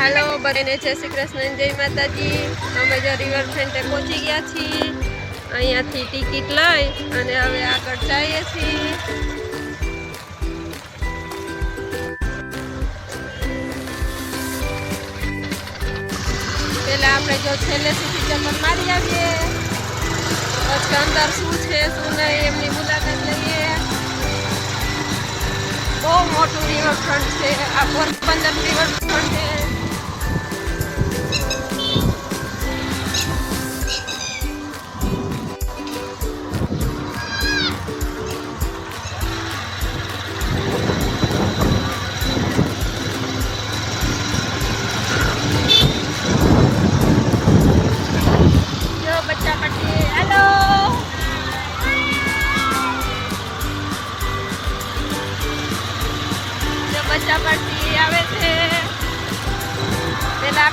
હાલો, બધાને જય શ્રી કૃષ્ણ જય માતાજી. અમે જો રિવરફ્રન્ટે પહોંચી ગયા છીએ. અહીંયાથી ટિકિટ લઈ અને હવે આગળ જઈએ છીએ. પેલા આપણે જો છેલ્લે સુધી ચક્કર મારી આવીએ. પછી અંદર શું છે, શું નહીં, એમની મુલાકાત લઈએ. બહુ મોટું રિવરફ્રન્ટ છે. આ પોરબંદર રિવરફ્રન્ટ છે.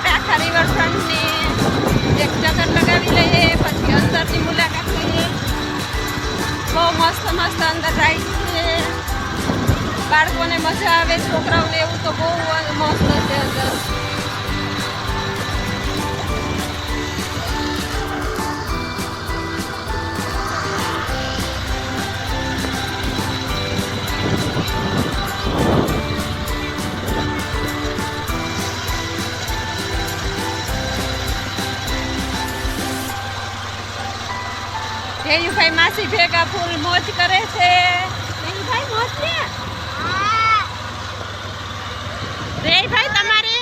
આપણે આખા રિવરફ્રન્ટની એક ચક્કર લગાવી લઈએ, પછી અંદરની મુલાકાત લઈએ. બહુ મસ્ત મસ્ત અંદર રાઈડ છે. બાળકોને મજા આવે, છોકરાઓને એવું તો બહુ મસ્ત છે માસી ભેગા ફૂલ મોજ કરે છે. ભાઈ મોજ લે ભાઈ તમારે?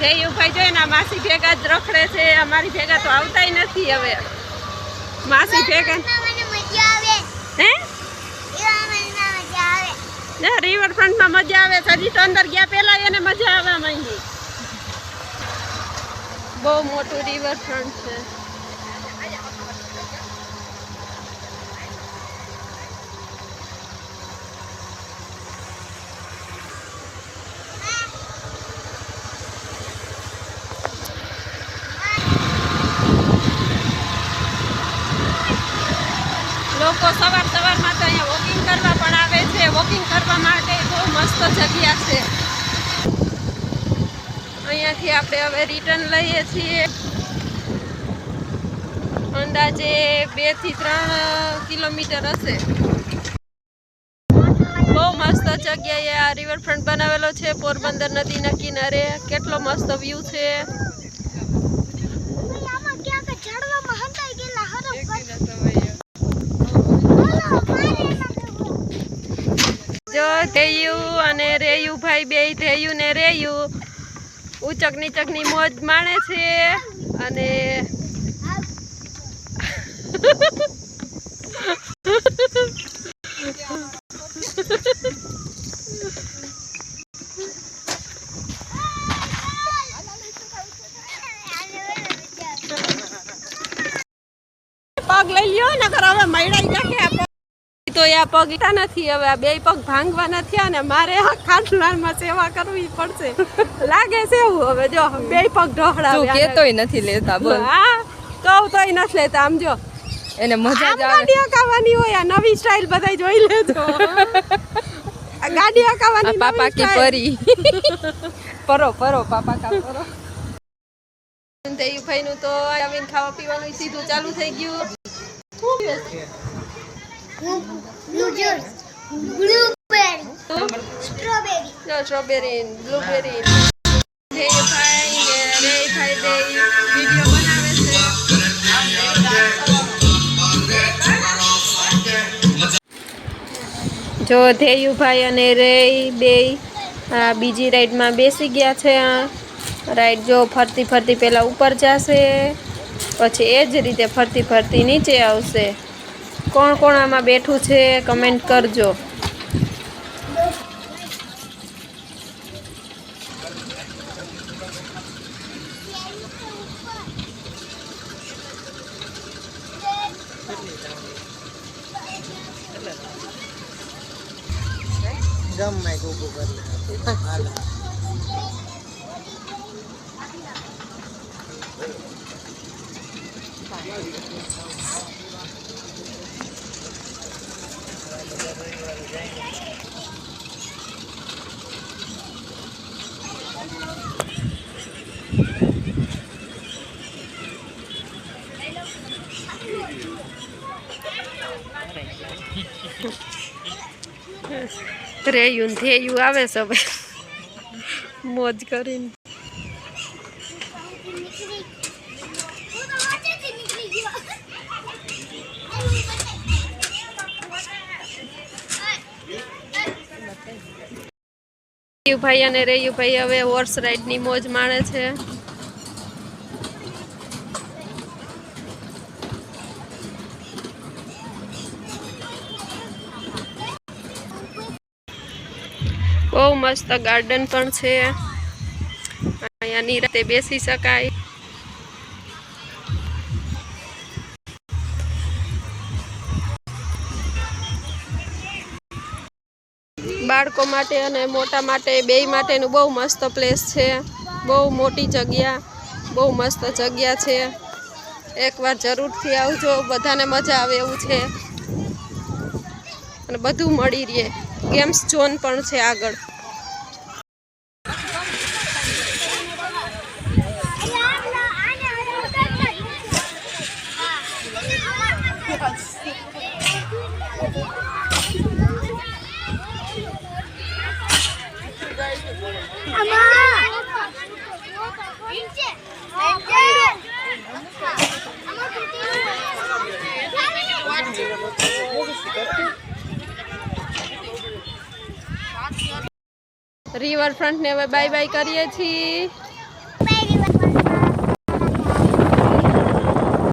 જયુભાઈ જો એના માસી ભેગા જ રખડે છે. અમારી ભેગા તો આવતાય નથી હવે. માસી ભેગા હે? રિવરફ્રન્ટમાં મજા આવે સજી તો અંદર ગયા પહેલા એને મજા આવે મહિની બહુ મોટું રિવરફ્રન્ટ છે. લોકો સવાર સવારમાં તો અહીંયા વોકિંગ કરવા પણ આવે છે. વોકિંગ કરવા માટે બહુ મસ્ત જગ્યા છે. અહીંયાથી આપણે હવે રિટર્ન લઈએ છીએ. અંદાજે બેથી ત્રણ કિલોમીટર હશે. બહુ મસ્ત જગ્યાએ આ રિવરફ્રન્ટ બનાવેલો છે. પોરબંદર નદીના કિનારે. કેટલો મસ્ત વ્યૂ છે. જો ધેયુ અને રેયું ભાઈ બે ધેયુ ને રેયુ. ઉચક નીચકની મોજ માણે છે અને પગ લઈ લ્યો નકર હવે મૈડા નાખે. તો એ આ પગ ઈટા નથી હવે આ બે પગ ભાંગવાના થયા ને મારે આ ખાટલામાં સેવા કરવી પડશે. લાગે છે એવું હવે જો બે પગ તું ઢોળાવે કેતોય નથી લેતા બોલ. હા કહું તોય નથી લેતા આમ જો. એને મજા જ આવે. ગાડી હોય આ નવી સ્ટાઇલ બધાય જોઈ લેજો. ગાડી આ હકાવવાની પાપા કી પરી. પરો પરો પાપા કા પરો. ભાઈ નું તો આવીને ખાવા પીવાનું સીધું ચાલુ થઈ ગયું. જો સ્ટ્રોબેરી બ્લુબેરી બનાવે છે જો ધેયુભાઈ અને રે બે આ બીજી રાઈડમાં બેસી ગયા છે રાઈડ જો ફરતી ફરતી પહેલાં ઉપર જશે, પછી એ જ રીતે ફરતી ફરતી નીચે આવશે. કોણ કોણ આમાં બેઠું છે કમેન્ટ કરજો. લે. હાલ. રેયું થેયું આવે છે મોજ કરીને. રેયુભાઈ અને રેયુભાઈ હવે હોર્સ રાઈડની મોજ માણે છે. બહુ મસ્ત ગાર્ડન પણ છે. અહીંયા નિરાતે બેસી શકાય. બાળકો માટે અને મોટા માટે, બેય માટેનું બહુ મસ્ત પ્લેસ છે. બહુ મોટી જગ્યા, બહુ મસ્ત જગ્યા છે. એકવાર જરૂરથી આવજો, બધાને મજા આવે એવું છે. અને બધું મળી રહે. ગેમ્સ ઝોન પણ છે આગળ. રિવરફ્રન્ટને હવે બાય બાય કરીએ છીએ.